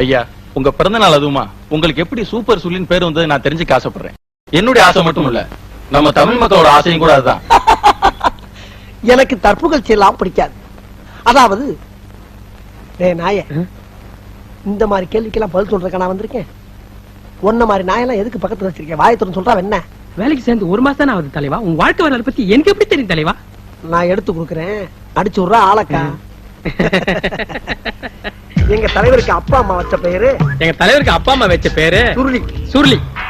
ஐயா உங்க பிறந்த நாள் அதுவுமா? உங்களுக்கு எப்படி சூப்பர் சுல்லின் பேர் வந்தது நான் தெரிஞ்சுக்க ஆசைப்படுறேன். என்னுடைய ஆசை மட்டும் இல்ல நம்ம தமிழ் மக்களோட ஆசையும் கூட அதுதான். எனக்கு தற்புகழ்ச்சி எல்லாம் பிடிக்காது. அதாவது டேய் நாயே இந்த மாதிரி கேள்விக்கெல்லாம் பதில் சொல்றதுக்கு நான் வந்திருக்கேன்? உன்ன மாதிரி நாயெல்லாம் எதுக்கு பக்கத்துல வச்சிருக்கேன்? வாயை திறந்து சொல்றா என்ன? வேலைக்கு சேர்ந்து ஒரு மாசம் தானே ஆகுது தலைவா? உன் வாழ்க்கை வரலாறு பத்தி எனக்கு எப்படி தெரியும் தலைவா? நான் எடுத்து கொடுக்குறேன். அடிச்சு விடுறா ஆளக்கா. எங்க தலைவருக்கு அப்பா அம்மா வச்ச பெயரு எங்க தலைவருக்கு அப்பா அம்மா வச்ச பேரு? சுருளி. சுருளி.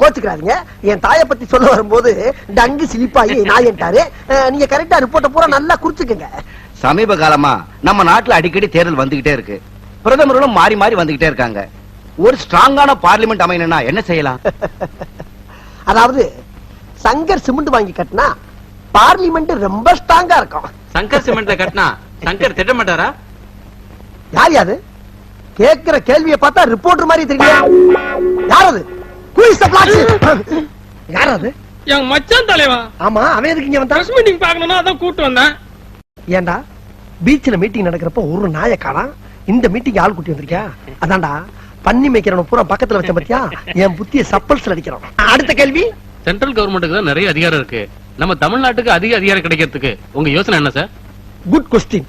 கோச்சுக்கிறாதீங்க. என் தாயை பத்தி சொல்ல வரும்போது டங்கு சிலிப்பாயி நாயன்ட்டாரு நீங்க கரெக்டா ரிப்போர்ட்ட பூரா நல்லா குறிச்சுக்கங்க. சமீப காலமா நம்ம நாட்டுல அடிக்கடி தேர்தல் வந்துகிட்டே இருக்கு. பிரதமர்களும் மாறி மாறி வந்துகிட்டே இருக்காங்க. ஒரு ஸ்ட்ராங்கான பார்லிமெண்ட் அமையணும்னா என்ன செய்யலாம்? அதாவது சங்கர் சிமெண்ட் வாங்கி கட்டினா பார்லிமெண்ட் ரொம்ப ஸ்ட்ராங்கா இருக்கும். சங்கர் சிமெண்ட்ல கட்டினா சங்கர் திட்ட மாட்டாரா? யார் யாது? கேக்குற கேள்வியை பார்த்தா ரிப்போர்ட்டர் மாதிரி தெரியல யார் அது? யார் அது? என் மச்சான் தலைவா. ஆமா அவன் எதுக்கு இங்க வந்தான்? பிரஸ் மீட்டிங் பார்க்கணும்னா அதான் கூட்டு வந்தேன். ஏன்டா பீச்ல மீட்டிங் நடக்கிறப்ப ஒரு நாயை காணாம் இந்த மீட்டிங் ஆள் கூட்டி வந்திருக்கியா? அதான்டா பண்ணி மேய்க்கிறவன பூரா பக்கத்துல வச்ச பத்தியா? என் புத்திய சப்பல்ஸ்ல அடிக்கிறான். அடுத்த கேள்வி? சென்ட்ரல் கவர்மெண்ட்டுக்கு தான் நிறைய அதிகாரம் இருக்கு. நம்ம தமிழ்நாட்டுக்கு அதிக அதிகாரம் கிடைக்கிறதுக்கு. உங்க யோசனை என்ன சார் குட் கொஸ்டின்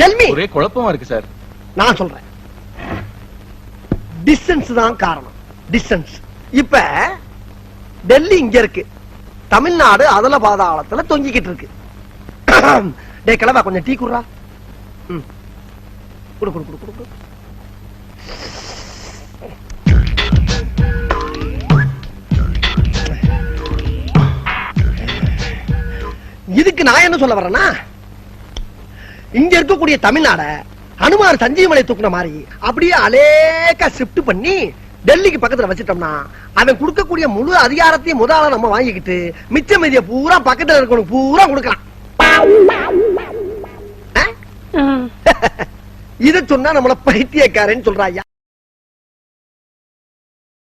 டெல்மி ஒரே குழப்பமா இருக்கு சார். நான் சொல்றேன். டிஸ்டன்ஸ் தான் காரணம். டிஸ்டன்ஸ் இப்ப டெல்லி இங்க இருக்கு. தமிழ்நாடு அதல பாதாளத்துல தொங்கிக்கிட்டு இருக்கு. டே கிளவா கொஞ்சம் டீ குடுறா. ம். குடு குடு குடு குடு குடு. இதுக்கு நான் என்ன சொல்ல வரேன்னா இங்க இருக்கக்கூடிய தமிழ்நாட ஹனுமார் சஞ்சீவமலை தூக்குன மாதிரி அப்படியே அலேக்கா ஷிஃப்ட் பண்ணி டெல்லிக்கு பக்கத்துல வச்சிட்டோம்னா அவன் கொடுக்கக்கூடிய முழு அதிகாரத்தையும் முதல்ல நம்ம வாங்கிக்கிட்டு மிச்ச மீதிய பூரா பக்கத்துல இருக்கணும் பூரா கொடுக்கலாம்? இத சொன்னா நம்மள பைத்தியக்காரன்னு சொல்றாயா